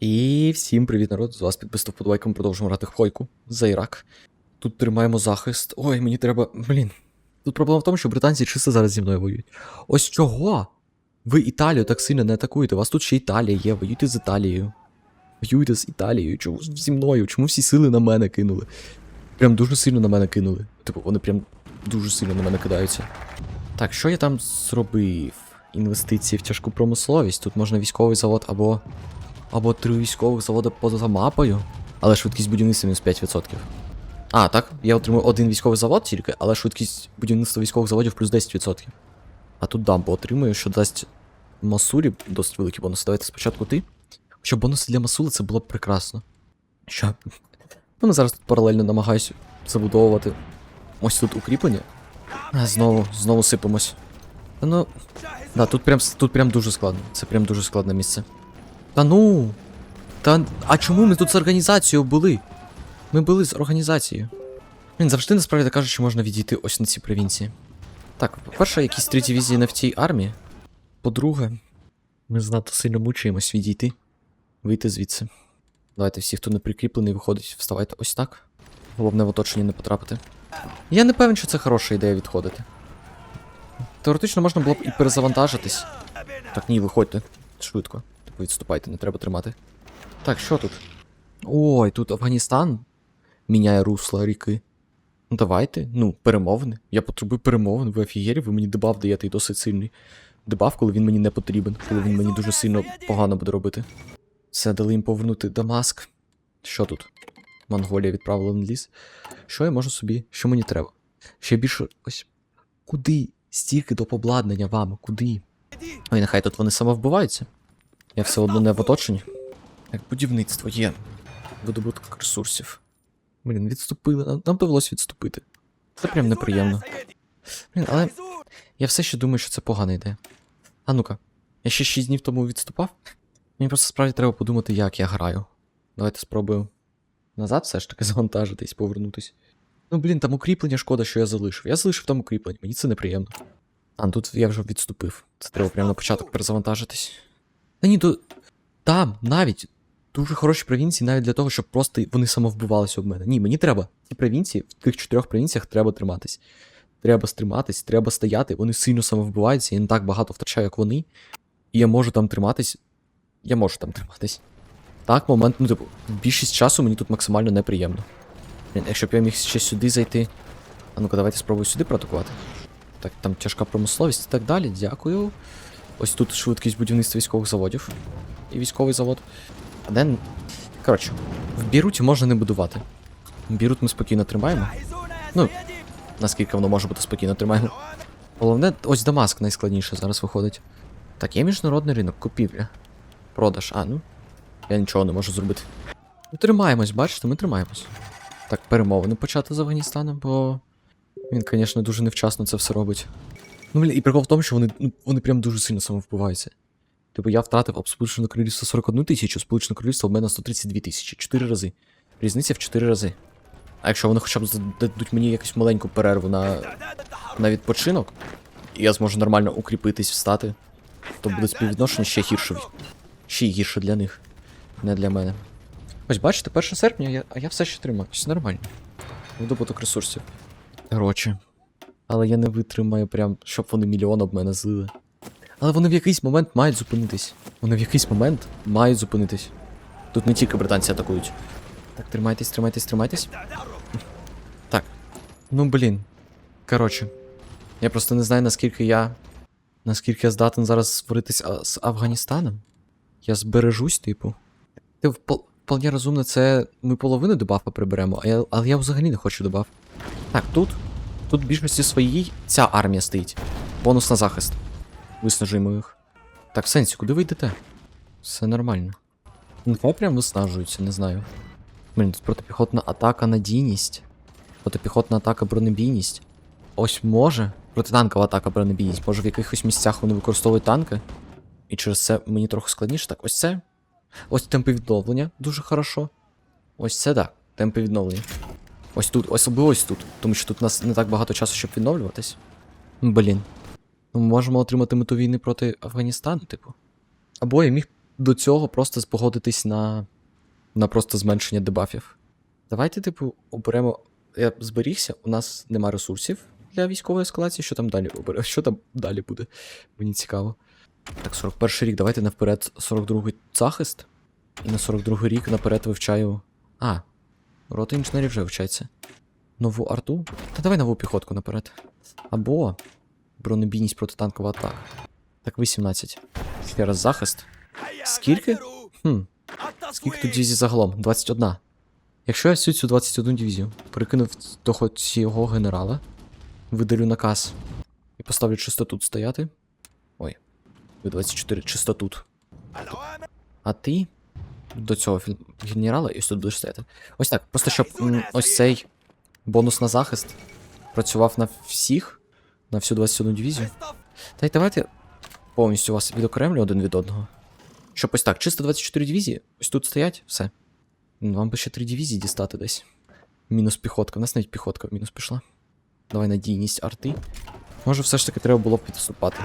І всім привіт, народ! З вас підписав подвайка, ми продовжуємо грати в Хойку за Ірак. Тут тримаємо захист. Ой, мені треба. Блін. Тут проблема в тому, що британці чисто зараз зі мною воюють. Ось чого? Ви Італію так сильно не атакуєте. У вас тут ще Італія є, воюйте з Італією. Воюйте з Італією. Чому зі мною? Чому всі сили на мене кинули? Прям дуже сильно на мене кинули. Типу, вони прям дуже сильно на мене кидаються. Так, що я там зробив? Інвестиції в тяжку промисловість. Тут можна військовий завод або. Або три військових заводи поза мапою. Але швидкість будівництва мінус 5%. А, так, я отримую один військовий завод тільки, але швидкість будівництва військових заводів плюс 10%. А тут дамбу отримую, що дасть Масурі досить великі бонуси. Давайте спочатку ти. Хоча бонуси для Масули це було б прекрасно. Що? Ну, зараз тут паралельно намагаюся забудовувати ось тут укріплення. А, знову, знову сипемось. Ну. Да, тут прям, тут прям дуже складно. Це прям дуже складне місце. Та ну. Та. А чому ми тут з організацією були? Ми були з організацією. Він завжди насправді кажуть, що можна відійти ось на ці провінції. Так, по-перше, якісь три дивізії не в тій армії. По-друге, ми занадто сильно мучаємось відійти. Вийти звідси. Давайте всі, хто не прикріплений, виходить, вставайте ось так. Головне в оточенні не потрапити. Я не певен, що це хороша ідея відходити. Теоретично можна було б і перезавантажитись. Так, ні, виходьте. Швидко. Відступайте, не треба тримати. Так, що тут? Ой, тут Афганістан міняє русло ріки. Ну давайте, ну, перемовини. Я потребую перемовин, ви офігері, ви мені дебаф даєте і досить сильний. Дебаф, коли він мені не потрібен, коли він мені дуже сильно погано буде робити. Все, дали їм повернути Дамаск. Що тут? Монголія відправила на ліс. Що я можу собі? Що мені треба? Ще більше. Ось. Куди? Стільки до обладнання вам? Куди? Ой, нехай тут вони самовбиваються. Я все одно не в оточенні. Як будівництво є. Видобуток ресурсів. Блін, відступили. Нам, нам довелось відступити. Це прям неприємно. Блін, але я все ще думаю, що це погана ідея. А ну-ка, я ще 6 днів тому відступав. Мені просто справді треба подумати, як я граю. Давайте спробую назад все ж таки завантажитись, повернутись. Ну, блін, там укріплення шкода, що я залишив. Я залишив там укріплення, мені це неприємно. А, ну тут я вже відступив. Це треба прямо на початок перезавантажитись. Та ні, то там навіть дуже хороші провінції, навіть для того, щоб просто вони самовбивалися об мене. Ні, мені треба. Ці провінції, в тих чотирьох провінціях треба триматись. Треба стриматись, треба стояти. Вони сильно самовбиваються, я не так багато втрачаю, як вони. І я можу там триматись. Я можу там триматись. Так, момент, ну, типу, більшість часу мені тут максимально неприємно. Якщо б я міг ще сюди зайти. А ну-ка, давайте спробую сюди проатакувати. Так, там тяжка промисловість і так далі. Дякую. Ось тут швидкість будівництва військових заводів. І військовий завод. А. Коротше, в Біруті можна не будувати. Бірут ми спокійно тримаємо. Ну, наскільки воно може бути спокійно тримаємо. Головне, ось Дамаск найскладніше зараз виходить. Так, є міжнародний ринок, купівля. Продаж, а ну. Я нічого не можу зробити. Ну, тримаємось, бачите, ми тримаємось. Так, перемовини почати з Афганістаном, бо. Він, звісно, дуже невчасно це все робить. Ну, блін, і прикол в тому, що вони, ну, вони прям дуже сильно самовбиваються. Типу, я втратив об Сполучене Королівство 41 тисячу, Сполучене Королівство в мене 132 тисячі. 4 рази. Різниця в 4 рази. А якщо вони хоча б дадуть мені якусь маленьку перерву на, на відпочинок, і я зможу нормально укріпитись, встати, то буде співвідношення ще гірше. Ще гірше для них, не для мене. Ось бачите, 1 серпня, а я все ще тримаюсь. Нормально. Видобуток ресурсів. Коротше. Але я не витримаю прям, щоб вони мільйон об мене злили. Але вони в якийсь момент мають зупинитись. Вони в якийсь момент мають зупинитись. Тут не тільки британці атакують. Так, тримайтесь, тримайтесь, тримайтесь. Так. Ну блін. Коротше. Я просто не знаю, наскільки я. Наскільки я здатен зараз сваритись з Афганістаном. Я збережусь, типу. Ти вполне розумно, це ми половину дебафа приберемо, але я взагалі не хочу дебаф. Так, тут. Тут в більшості своїй ця армія стоїть. Бонус на захист. Виснажуємо їх. Так, сенсі, куди ви йдете? Все нормально. Ну, прям виснажуються, не знаю. Блін, тут протипіхотна атака надійність. Протипіхотна атака бронебійність. Ось може. Протитанкова атака бронебійність. Може в якихось місцях вони використовують танки. І через це мені трохи складніше. Так, ось це. Ось темпи відновлення дуже хорошо. Ось це так, темпи відновлення. Ось тут, особливо ось тут, тому що тут у нас не так багато часу, щоб відновлюватись. Блін. Ну, Ми можемо отримати мету війни проти Афганістану, типу. Або я міг до цього просто погодитись на, на просто зменшення дебафів. Давайте, типу, оберемо. Я зберігся, у нас нема ресурсів для військової ескалації. Що там далі обере? Що там далі буде? Мені цікаво. Так, 41 рік, давайте наперед 42-й захист. І на 42-й рік наперед вивчаю. А, рота інженерів вже вивчається. Нову арту? Та давай нову піхотку наперед. Або бронебійність протитанкова атака. Так, 18. Ще раз захист. Скільки? Хм, скільки тут дивізій загалом? 21. Якщо я всю цю 21 дивізію перекинув до цього генерала, видалю наказ і поставлю чисто тут стояти. Ой, ви 24 чисто тут. А ти до цього генерала і ось тут будеш стояти. Ось так, просто щоб ось цей бонус на захист працював на всіх, на всю 21 дивізію. Та й давайте повністю вас відокремлю один від одного. Щоб ось так, чисто 24 дивізії, ось тут стоять, все. Ну, Вам би ще 3 дивізії дістати десь. Мінус піхотка. У нас навіть піхотка в мінус пішла. Давай надійність арти. Може, все ж таки треба було б відступати.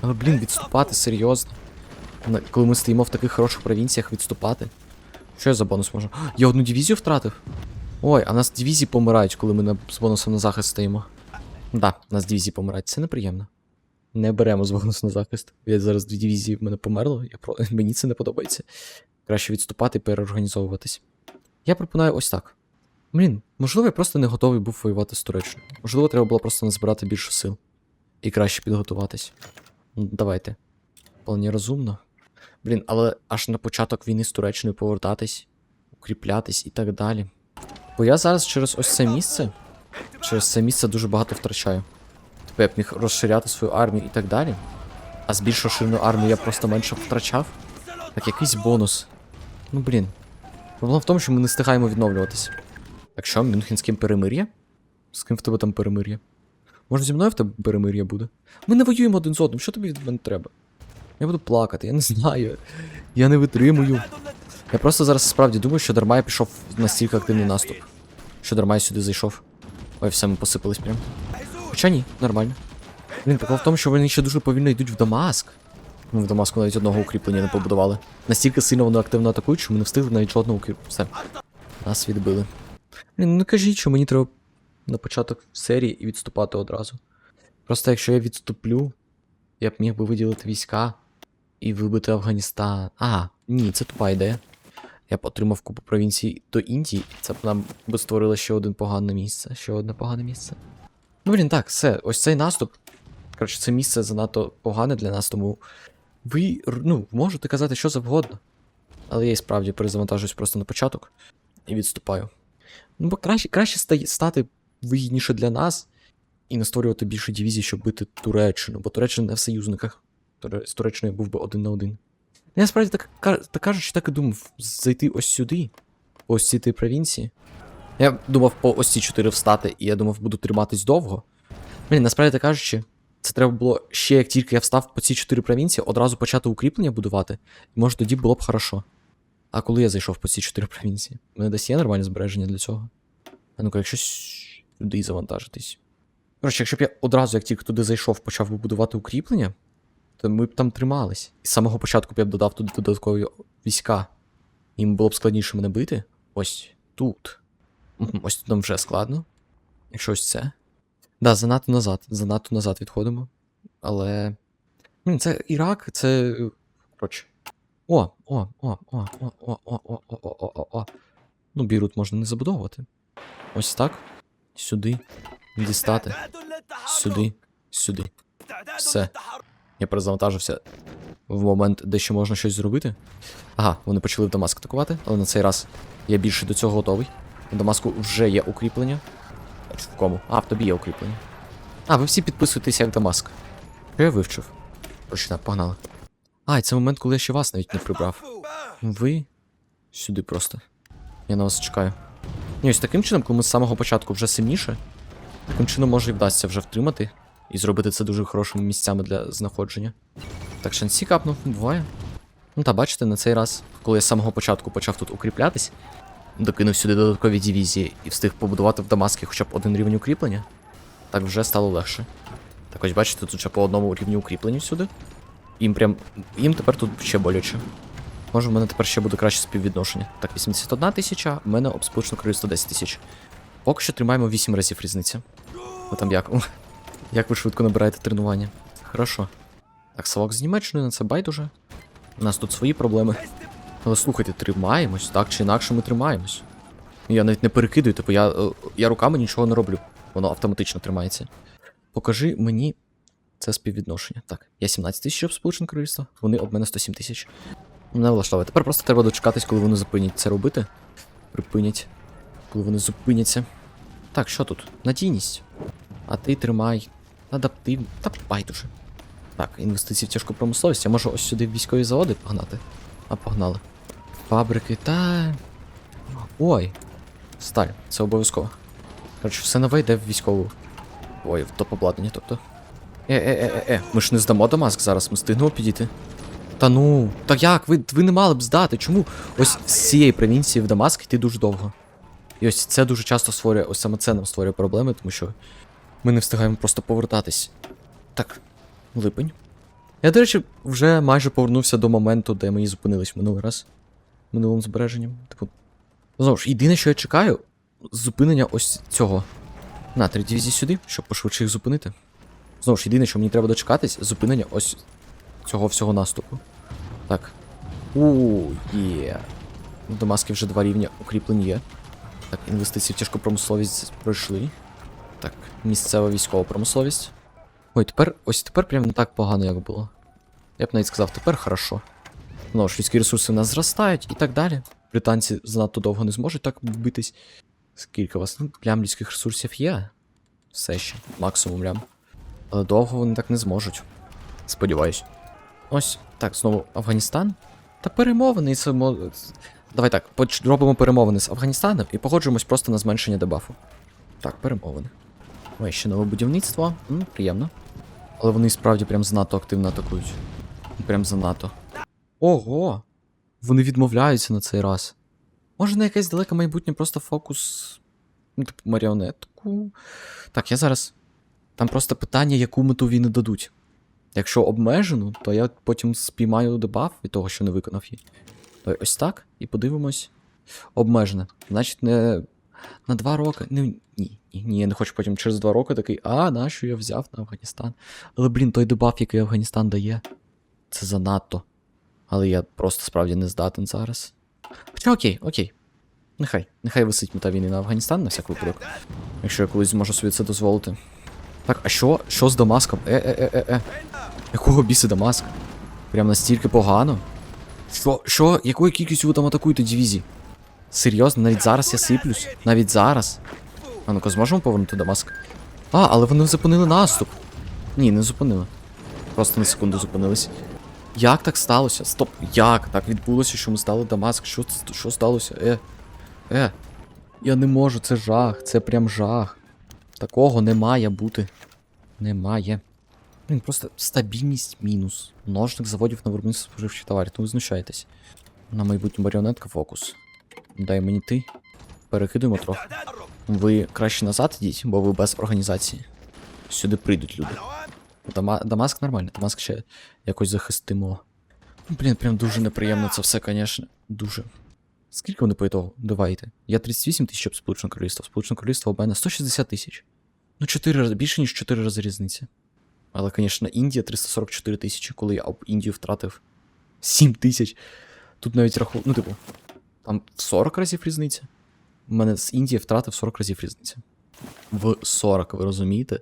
Але, блін, відступати серйозно. Коли ми стоїмо в таких хороших провінціях, відступати. Що я за бонус можу? Я одну дивізію втратив? Ой, а нас дивізії помирають, коли ми на, з бонусом на захист стоїмо. Да, нас дивізії помирають, це неприємно. Не беремо з бонусу на захист. Я зараз дві дивізії в мене померло, я про... мені це не подобається. Краще відступати і переорганізовуватись. Я пропоную ось так. Блін, можливо, я просто не готовий був воювати з Туреччиною. Можливо, треба було просто назбирати більше сил. І краще підготуватись. Давайте. Вполне розумно. Блін, але аж на початок війни з Туреччиною повертатись, укріплятись і так далі. Бо я зараз через ось це місце, через це місце дуже багато втрачаю. Тобто я б міг розширяти свою армію і так далі. А з більш розширеної армії я просто менше втрачав. Так, якийсь бонус. Ну блін. Проблема в тому, що ми не встигаємо відновлюватись. Так що, Мюнхенським перемир'я? З ким в тебе там перемир'я? Може зі мною в тебе перемир'я буде? Ми не воюємо один з одним, що тобі від мене треба? Я буду плакати, я не знаю. Я не витримую. Я просто зараз справді думаю, що дарма я пішов настільки активний наступ. Що дарма я сюди зайшов. Ой, все, ми посипались прям. Хоча ні, нормально. Блін, прикол в тому, що вони ще дуже повільно йдуть в Дамаск. Ми в Дамаску навіть одного укріплення не побудували. Настільки сильно вони активно атакують, що ми не встигли навіть жодного укріплення. Все. Нас відбили. Блін, ну кажіть, що мені треба на початок серії і відступати одразу. Просто якщо я відступлю, я б міг би виділити війська і вибити Афганістан. А, ні, це тупа ідея. Я отримав купу провінцій до Індії, і це б нам би створило ще один погане місце. Ще одне погане місце. Ну, блін, так, все, ось цей наступ. Коротше, це місце занадто погане для нас, тому ви ну, можете казати що завгодно. Але я і справді перезавантажуюсь просто на початок і відступаю. Ну, бо краще, краще стати вигідніше для нас і не створювати більше дивізій, щоб бити Туреччину, бо Туреччина не в союзниках. З був би один на один. Я справді так, так кажучи, так і думав, зайти ось сюди, ось ці три провінції. Я думав по ось ці чотири встати, і я думав, буду триматись довго. Блін, насправді так кажучи, це треба було ще як тільки я встав по ці чотири провінції, одразу почати укріплення будувати, і може тоді було б хорошо. А коли я зайшов по ці чотири провінції? У мене десь є нормальне збереження для цього. А ну-ка, якщо сюди завантажитись. Коротше, якщо б я одразу, як тільки туди зайшов, почав би будувати укріплення, то ми б там тримались. І з самого початку б я б додав туди додаткові війська. Їм було б складніше мене бити. Ось тут. Ось тут нам вже складно. Якщо ось це. Да, занадто назад. Занадто назад відходимо. Але. Це Ірак, це. е, Коротше. О, о, о, о, о, о, о, о, о, о, о, о. Ну, Бірут можна не забудовувати. Ось так. Сюди. Дістати. Сюди. Сюди. Все. Я перезавантажився в момент, де ще можна щось зробити. Ага, вони почали в Дамаск атакувати, але на цей раз я більше до цього готовий. У Дамаску вже є укріплення. В кому? А, в тобі є укріплення. А, ви всі підписуєтеся як Дамаск. Що я вивчив? Прочитав, погнали. А, і це момент, коли я ще вас навіть не прибрав. Ви сюди просто. Я на вас чекаю. Ні, ось таким чином, коли ми з самого початку вже сильніше, таким чином може і вдасться вже втримати і зробити це дуже хорошими місцями для знаходження. Так, шансі капнув, буває. Ну та бачите, на цей раз, коли я з самого початку почав тут укріплятись, докинув сюди додаткові дивізії і встиг побудувати в Дамаскі хоча б один рівень укріплення, так вже стало легше. Так ось бачите, тут ще по одному рівню укріплення сюди. Їм прям. Їм тепер тут ще боляче. Може, в мене тепер ще буде краще співвідношення. Так, 81 тисяча, в мене об сполучене королівство 10 тисяч. Поки що тримаємо 8 разів різниця. Ви там як? Як ви швидко набираєте тренування? Хорошо. Так, Савок з Німеччиною на це байдуже. У нас тут свої проблеми. Але слухайте, тримаємось, так чи інакше ми тримаємось. Я навіть не перекидую, типу, я, е, я руками нічого не роблю. Воно автоматично тримається. Покажи мені це співвідношення. Так, я 17 тисяч об Сполучене Королівство, вони об мене 107 тисяч. Мене влаштовує. Тепер просто треба дочекатись, коли вони зупинять це робити. Припинять. Коли вони зупиняться. Так, що тут? Надійність. А ти тримай. Адаптивно. Та байдуже. Так, інвестиції в тяжку промисловість. Я можу ось сюди військові заводи погнати. А погнали. Фабрики та. Ой. Сталь, це обов'язково. Коротше, все нове йде в військову. Ой, в топ-обладнання, тобто. Е-е-е-е, ми ж не здамо Дамаск зараз, ми встигнемо підійти. Та ну, та як? Ви, ви не мали б здати. Чому? Ось з цієї провінції в Дамаск йти дуже довго. І ось це дуже часто створює, ось саме це нам створює проблеми, тому що ми не встигаємо просто повертатись. Так, липень. Я, до речі, вже майже повернувся до моменту, де ми і зупинились минулий раз. Минулим збереженням. Типу. Знову ж, єдине, що я чекаю, зупинення ось цього. На, три дивізії сюди, щоб пошвидше їх зупинити. Знову ж, єдине, що мені треба дочекатись, зупинення ось цього всього наступу. Так. У, є. В Дамаскі вже два рівня укріплень є. Так, інвестиції в тяжку промисловість пройшли. Так, місцева військова промисловість. Ой, тепер ось тепер прям не так погано, як було. Я б навіть сказав, тепер хорошо. Ну, ж людські ресурси в нас зростають і так далі. Британці занадто довго не зможуть так битись. Скільки у вас? Ну, лям людських ресурсів є. Все ще, максимум лям. Але довго вони так не зможуть. Сподіваюсь. Ось, так, знову Афганістан. Та перемовини це. Давай так, робимо перемовини з Афганістаном і погоджуємось просто на зменшення дебафу. Так, перемовини. Ой, ще нове будівництво. М, приємно. Але вони справді прям занадто активно атакують. Прям занадто. Ого! Вони відмовляються на цей раз. Може на якесь далеке майбутнє просто фокус. Ну, типу, маріонетку. Так, я зараз. Там просто питання, яку мету війни дадуть. Якщо обмежену, то я потім спіймаю дебаф від того, що не виконав її. То ось так, і подивимось. Обмежене. Значить, не на два роки. Ну, ні, ні, я не хочу потім через два роки такий, а, нащо я взяв на Афганістан. Але, блін, той дебаф, який Афганістан дає, це занадто. Але я просто справді не здатен зараз. Хоча окей, окей. Нехай, нехай висить мета війни на Афганістан на всяк випадок. Якщо я колись зможу собі це дозволити. Так, а що? Що з Дамаском? Е-е-е-е-е. Якого біси Дамаск? Прям настільки погано? Що? Що? Якою кількістю ви там атакуєте дивізії? Серйозно, навіть зараз я сиплюсь? Навіть зараз? А ну-ка, зможемо повернути Дамаск? А, але вони зупинили наступ. Ні, не зупинили. Просто на секунду зупинились. Як так сталося? Стоп, як так відбулося, що ми стали Дамаск? Що, що сталося? Е. Е. Я не можу, це жах, це прям жах. Такого не має бути. Немає. Блін, просто стабільність мінус. Множник заводів на виробництво споживчих товарів. Ну ви знущаєтесь. На майбутню маріонетка фокус. Дай мені ти. Перекидуємо трохи. Ви краще назад йдіть, бо ви без організації. Сюди прийдуть люди. Дама... Дамаск нормально, Дамаск ще якось захистимо. Блін, прям дуже неприємно це все, звісно. Дуже. Скільки вони по ітогу? Давайте. Я 38 тисяч об Сполучене Королівство. Сполучене Королівство у мене 160 тисяч. Ну, 4 рази, більше, ніж 4 рази різниця. Але, звісно, Індія 344 тисячі, коли я об Індію втратив 7 тисяч. Тут навіть раху... Ну, типу, там в 40 разів різниця. У мене з Індії втратив 40 разів різниця. В 40, ви розумієте?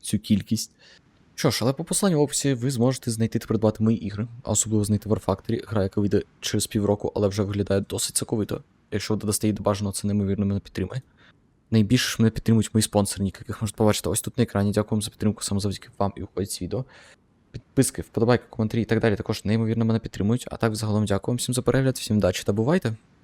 Цю кількість. Що ж, але по посланню в описі ви зможете знайти та придбати мої ігри, а особливо знайти War Factory, гра, яка вийде через півроку, але вже виглядає досить соковито. Якщо ви додасте її до бажаного, це неймовірно мене підтримує. Найбільше ж мене підтримують мої спонсори, яких можете побачити ось тут на екрані. Дякую вам за підтримку, саме завдяки вам і виходить це відео. Підписки, вподобайки, коментарі і так далі також неймовірно мене підтримують. А так, взагалом, дякую вам всім за перегляд, всім удачі та бувайте!